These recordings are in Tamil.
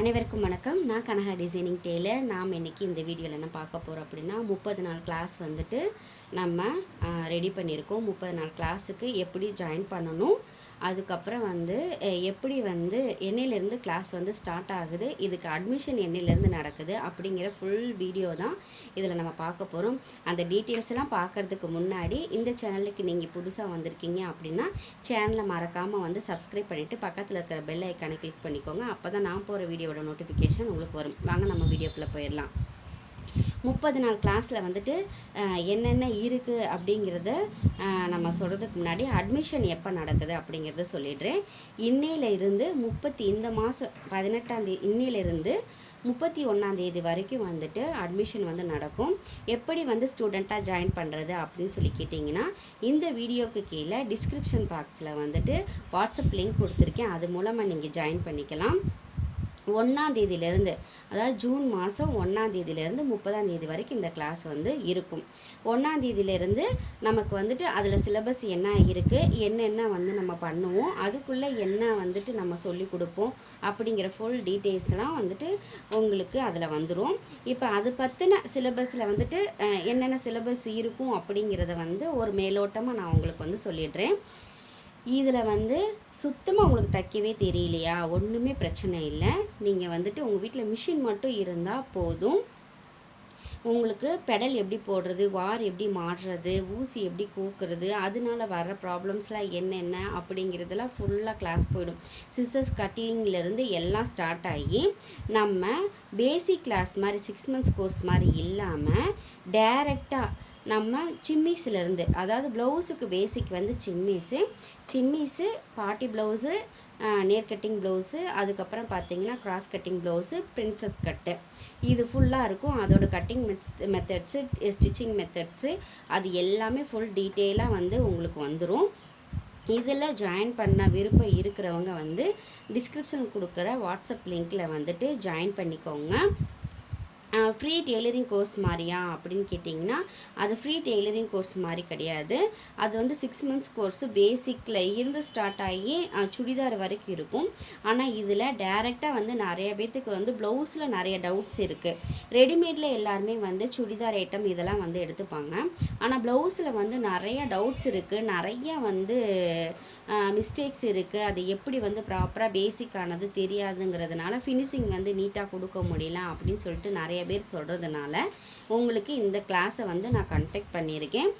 அனைவருக்கும் வணக்கம். நான் கனகா டிசைனிங் டெய்லர் நாம் இன்றைக்கி இந்த வீடியோவில் என்ன பார்க்க போகிறோம் அப்படின்னா முப்பது நாள் கிளாஸ் வந்துட்டு நம்ம ரெடி பண்ணியிருக்கோம். முப்பது நாள் கிளாஸுக்கு எப்படி ஜாயின் பண்ணணும்? அதுக்கப்புறம் வந்து எப்படி வந்து என்னையிலேருந்து கிளாஸ் வந்து ஸ்டார்ட் ஆகுது இதுக்கு அட்மிஷன் என்னையிலேருந்து நடக்குது அப்படிங்கிற ஃபுல் வீடியோ தான் இதில் நம்ம பார்க்க போகிறோம் அந்த டீட்டெயில்ஸ் எல்லாம் பார்க்கறதுக்கு முன்னாடி இந்த சேனலுக்கு நீங்கள் புதுசாக வந்திருக்கீங்க அப்படின்னா சேனலை மறக்காமல் வந்து சப்ஸ்கிரைப் பண்ணிவிட்டு பக்கத்தில் இருக்கிற பெல் ஐக்கானை கிளிக் பண்ணிக்கோங்க. அப்போ தான் நான் போகிற வீடியோட நோட்டிஃபிகேஷன் உங்களுக்கு வரும். வாங்க நம்ம வீடியோக்குள்ளே போயிடலாம். முப்பது நாள் கிளாஸில் வந்துட்டு என்னென்ன இருக்குது அப்படிங்கிறத நம்ம சொல்கிறதுக்கு முன்னாடி அட்மிஷன் எப்போ நடக்குது அப்படிங்கிறத சொல்லிடுறேன். இன்னையில இருந்து முப்பத்தி இந்த மாதம் பதினெட்டாந்தேதி இன்னையிலிருந்து முப்பத்தி ஒன்றாந்தேதி வரைக்கும் வந்துட்டு அட்மிஷன் வந்து நடக்கும். எப்படி வந்து ஸ்டூடெண்ட்டாக ஜாயின் பண்ணுறது அப்படின்னு சொல்லி கேட்டிங்கன்னா இந்த வீடியோக்கு கீழே டிஸ்கிரிப்ஷன் பாக்ஸில் வந்துட்டு வாட்ஸ்அப் லிங்க் கொடுத்துருக்கேன். அது மூலமாக நீங்கள் ஜாயின் பண்ணிக்கலாம். ஒன்றாம் தேதியிலேருந்து அதாவது ஜூன் மாதம் ஒன்றாம் தேதியிலேருந்து முப்பதாம் தேதி வரைக்கும் இந்த கிளாஸ் வந்து இருக்கும். ஒன்றாம் தேதியிலேருந்து நமக்கு வந்துட்டு அதில் சிலபஸ் என்ன இருக்குது என்னென்ன வந்து நம்ம பண்ணுவோம் அதுக்குள்ளே என்ன வந்துட்டு நம்ம சொல்லி கொடுப்போம் அப்படிங்கிற ஃபுல் டீட்டெயில்ஸ்லாம் வந்துட்டு உங்களுக்கு அதில் வந்துடும் இப்போ அது பற்றின சிலபஸில் வந்துட்டு என்னென்ன சிலபஸ் இருக்கும் அப்படிங்கிறத வந்து ஒரு மேலோட்டமாக நான் உங்களுக்கு வந்து சொல்லிடுறேன். இதில் வந்து சுத்தமாக உங்களுக்கு தைக்கவே தெரியலையா? ஒன்றுமே பிரச்சனை இல்லை. நீங்கள் வந்துட்டு உங்கள் வீட்டில் மிஷின் மட்டும் இருந்தால் போதும். உங்களுக்கு பெடல் எப்படி போடுறது வார் எப்படி மாடுறது ஊசி எப்படி கூக்குறது அதனால வர ப்ராப்ளம்ஸ்லாம் என்னென்ன அப்படிங்கிறதெல்லாம் ஃபுல்லாக கிளாஸ் போயிடும். சிஸ்டர்ஸ் கட்டிங்லேருந்து எல்லாம் ஸ்டார்ட் ஆகி நம்ம பேசிக் கிளாஸ் மாதிரி சிக்ஸ் மந்த்ஸ் கோர்ஸ் மாதிரி இல்லாமல் டைரெக்டாக நம்ம சிம்மிஸ்லேருந்து அதாவது ப்ளவுஸுக்கு பேசிக் வந்து சிம்மிஸு. சிம்மிஸு பாட்டி ப்ளவுஸு நேர் கட்டிங் ப்ளவுஸு அதுக்கப்புறம் பார்த்தீங்கன்னா cross cutting blouse princess cut இது ஃபுல்லாக இருக்கும். அதோட கட்டிங் மெத் மெத்தட்ஸு ஸ்டிச்சிங் மெத்தட்ஸு அது எல்லாமே ஃபுல் டீட்டெயிலாக வந்து உங்களுக்கு வந்துடும் இதில் ஜாயின் பண்ண விருப்பம் இருக்கிறவங்க வந்து டிஸ்கிரிப்ஷன் கொடுக்குற வாட்ஸ்அப் லிங்க்கில் வந்துட்டு ஜாயின் பண்ணிக்கோங்க. ஃப்ரீ டெய்லரிங் கோர்ஸ் மாதிரியா அப்படின்னு கேட்டிங்கன்னா அது ஃப்ரீ டெய்லரிங் கோர்ஸ் மாதிரி கிடையாது. அது வந்து சிக்ஸ் மந்த்ஸ் கோர்ஸு பேசிக்கில் இருந்து ஸ்டார்ட் ஆகி சுடிதார் வரைக்கும் இருக்கும். ஆனால் இதில் டைரெக்டாக வந்து நிறைய பேர்த்துக்கு வந்து ப்ளவுஸில் நிறைய டவுட்ஸ் இருக்குது ரெடிமேடில் எல்லாருமே வந்து சுடிதார் ஐட்டம் இதெல்லாம் வந்து எடுத்துப்பாங்க. ஆனால் ப்ளவுஸில் வந்து நிறைய டவுட்ஸ் இருக்குது நிறைய வந்து மிஸ்டேக்ஸ் இருக்குது அது எப்படி வந்து ப்ராப்பராக பேசிக்கானது தெரியாதுங்கிறதுனால ஃபினிஷிங் வந்து நீட்டாக கொடுக்க முடியல அப்படின்னு சொல்லிட்டு நிறைய நிறைய பேர் சொல்கிறதுனால உங்களுக்கு இந்த கிளாஸை வந்து நான் கண்டக்ட் பண்ணியிருக்கேன்.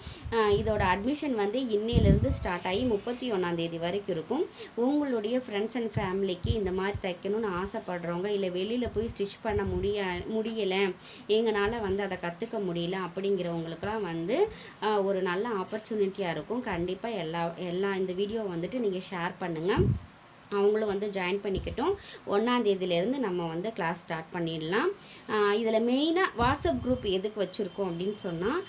இதோட அட்மிஷன் வந்து இன்னையிலேருந்து ஸ்டார்ட் ஆகி முப்பத்தி ஒன்றாந்தேதி வரைக்கும் இருக்கும். உங்களுடைய ஃப்ரெண்ட்ஸ் அண்ட் ஃபேமிலிக்கு இந்த மாதிரி தைக்கணும்னு ஆசைப்படுறவங்க இல்லை வெளியில் போய் ஸ்டிச் பண்ண முடிய முடியலை எங்களால் வந்து அதை கற்றுக்க முடியல அப்படிங்கிறவங்களுக்குலாம் வந்து ஒரு நல்ல ஆப்பர்ச்சுனிட்டியாக இருக்கும். கண்டிப்பாக எல்லா எல்லா இந்த வீடியோ வந்துட்டு நீங்கள் ஷேர் பண்ணுங்கள் அவங்களும் வந்து ஜாயின் பண்ணிக்கட்டும். ஒன்றாந்தேதியிலேருந்து நம்ம வந்து கிளாஸ் ஸ்டார்ட் பண்ணிடலாம். இதில் மெயினாக வாட்ஸ்அப் குரூப் எதுக்கு வச்சுருக்கோம் அப்படின்னு சொன்னால்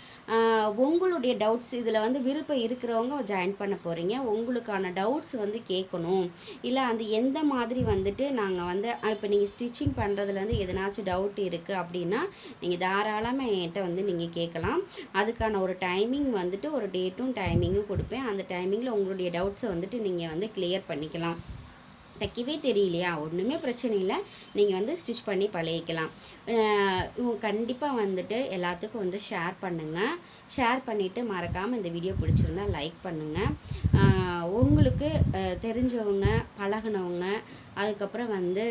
உங்களுடைய டவுட்ஸ் இதில் வந்து விருப்பம் இருக்கிறவங்க ஜாயின் பண்ண போகிறீங்க உங்களுக்கான டவுட்ஸ் வந்து கேட்கணும். இல்லை அந்த எந்த மாதிரி வந்துட்டு நாங்கள் வந்து இப்போ நீங்கள் ஸ்டிச்சிங் பண்ணுறதுல வந்து எதனாச்சும் டவுட் இருக்குது அப்படின்னா நீங்கள் தாராளமாக என்கிட்ட வந்து நீங்கள் கேட்கலாம். அதுக்கான ஒரு டைமிங் வந்துட்டு ஒரு டேட்டும் டைமிங்கும் கொடுப்பேன். அந்த டைமிங்கில் உங்களுடைய டவுட்ஸை வந்துட்டு நீங்கள் வந்து கிளியர் பண்ணிக்கலாம். தைக்கவே தெரியலையா? ஒன்றுமே பிரச்சனை இல்லை. நீங்கள் வந்து ஸ்டிச் பண்ணி பழகிக்கலாம். கண்டிப்பாக வந்துட்டு எல்லாத்துக்கும் வந்து ஷேர் பண்ணுங்கள் ஷேர் பண்ணிவிட்டு மறக்காமல் இந்த வீடியோ பிடிச்சிருந்தா லைக் பண்ணுங்கள் உங்களுக்கு தெரிஞ்சவங்க பழகுனவங்க அதுக்கப்புறம் வந்து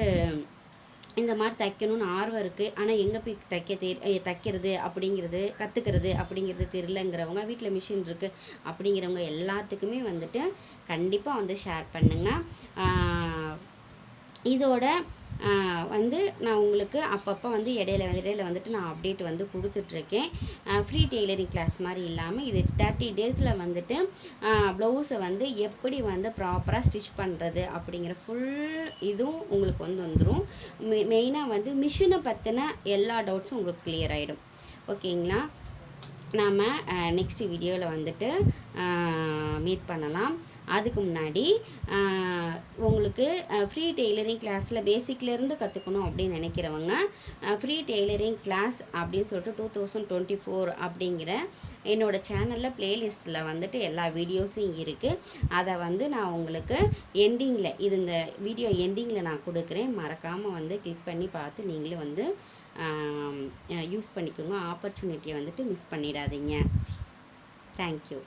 இந்த மாதிரி தைக்கணும்னு ஆர்வம் இருக்குது ஆனால் எங்கே போய் தைக்க தெரி தைக்கிறது அப்படிங்கிறது கற்றுக்கிறது அப்படிங்கிறது தெரிலங்கிறவங்க வீட்டில் மிஷின் இருக்குது அப்படிங்கிறவங்க எல்லாத்துக்குமே வந்துட்டு கண்டிப்பாக வந்து ஷேர் பண்ணுங்கள் இதோட வந்து நான் உங்களுக்கு அப்பப்போ வந்து இடையில இடையில வந்துட்டு நான் அப்டேட் வந்து கொடுத்துட்ருக்கேன். ஃப்ரீ டெய்லரிங் கிளாஸ் மாதிரி இல்லாமல் இது தேர்ட்டி டேஸில் வந்துட்டு ப்ளவுஸை வந்து எப்படி வந்து ப்ராப்பராக ஸ்டிச் பண்ணுறது அப்படிங்கிற ஃபுல் இதுவும் உங்களுக்கு வந்து வந்துடும் மெ மெயினாக வந்து மிஷினை பற்றின எல்லா டவுட்ஸும் உங்களுக்கு கிளியர் ஆகிடும் ஓகேங்களா நாம் நெக்ஸ்ட் வீடியோவில் வந்துட்டு மீட் பண்ணலாம். அதுக்கு முன்னாடி உங்களுக்கு ஃப்ரீ டெய்லரிங் கிளாஸில் பேசிக்லேருந்து கற்றுக்கணும் அப்படின்னு நினைக்கிறவங்க ஃப்ரீ டெய்லரிங் கிளாஸ் அப்படின்னு சொல்லிட்டு டூ தௌசண்ட் டுவெண்ட்டி ஃபோர் அப்படிங்கிற என்னோடய சேனலில் ப்ளேலிஸ்ட்டில் வந்துட்டு எல்லா வீடியோஸும் இருக்குது அதை வந்து நான் உங்களுக்கு எண்டிங்கில் இது இந்த வீடியோ எண்டிங்கில் நான் கொடுக்குறேன். மறக்காமல் வந்து கிளிக் பண்ணி பார்த்து நீங்களும் வந்து யூஸ் பண்ணிக்கோங்க. ஆப்பர்ச்சுனிட்டியை வந்துட்டு மிஸ் பண்ணிடாதீங்க. தேங்க்யூ